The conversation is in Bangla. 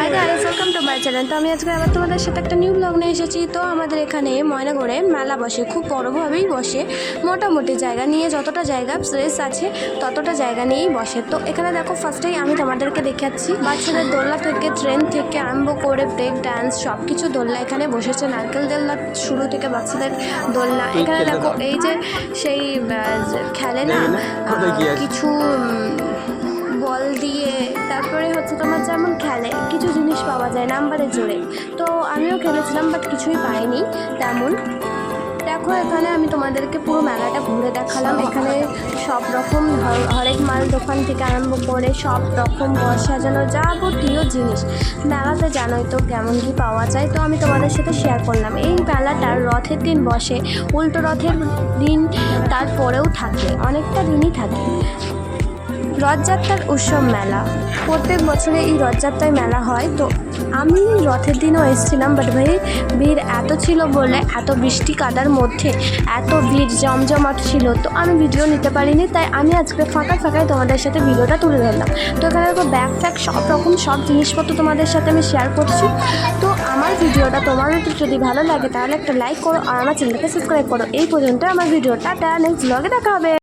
Hi guys welcome to my channel তো আমি আজকে আবার তোমাদের সাথে একটা নিউ ব্লগ নিয়ে এসেছি। তো আমাদের এখানে ময়নাগড়ে মেলা বসে খুব বড়োভাবেই বসে। মোটামুটি জায়গা নিয়ে যতটা জায়গা প্লেস আছে ততটা জায়গা নিয়েই বসে। তো এখানে দেখো ফার্স্টেই আমি তোমাদেরকে দেখাচ্ছি। বাচ্চাদের দোলনা থেকে ট্রেন থেকে আরম্ভ করে ব্রেক ডান্স সব কিছু দোলনা এখানে বসেছে। নারকেল দোলনা শুরু থেকে বাচ্চাদের দোলনা। এখানে দেখো এই যে সেই খেলে না? কিছু বল দিয়ে তারপরে হচ্ছে তোমার যেমন খেলে যায় নাম্বারে জোরে। তো আমিও খেলেছিলাম বাট কিছুই পাইনি তেমন। দেখো এখানে আমি তোমাদেরকে পুরো মেলাটা ঘুরে দেখালাম। এখানে সব রকম হর- হরেক মাল দোকান থেকে আরম্ভ করে সব রকম ঘর সাজানো যাবতীয় জিনিস। মেলাতে জানোই তো কেমন কি পাওয়া যায়। তো আমি তোমাদের সাথে শেয়ার করলাম। এই মেলাটার রথের দিন বসে উল্টো রথের দিন তারপরেও থাকে অনেকটা দিনই থাকে। রথযাত্রার উৎসব মেলা। প্রত্যেক বছরে এই রথযাত্রায় মেলা হয়। তো আমি রথের দিনও এসেছিলাম বাট ভাই, ভিড় এত ছিল বলে এত বৃষ্টি কাদার মধ্যে, এত ভিড়, জমজমাট ছিল। তো আমি ভিডিও নিতে পারিনি, তাই আমি আজকে ফাঁকা ফাঁকায় তোমাদের সাথে ভিডিওটা তুলে ধরলাম। তো এখানে ব্যাগ ফ্যাগ সব রকম, সব জিনিসপত্র তোমাদের সাথে আমি শেয়ার করছি। তো আমার ভিডিওটা তোমাদের যদি ভালো লাগে, তাহলে একটা লাইক করো আর আমার চ্যানেলকে সাবস্ক্রাইব করো। এই পর্যন্ত আমার ভিডিওটা নেক্সট ব্লগে দেখা হবে।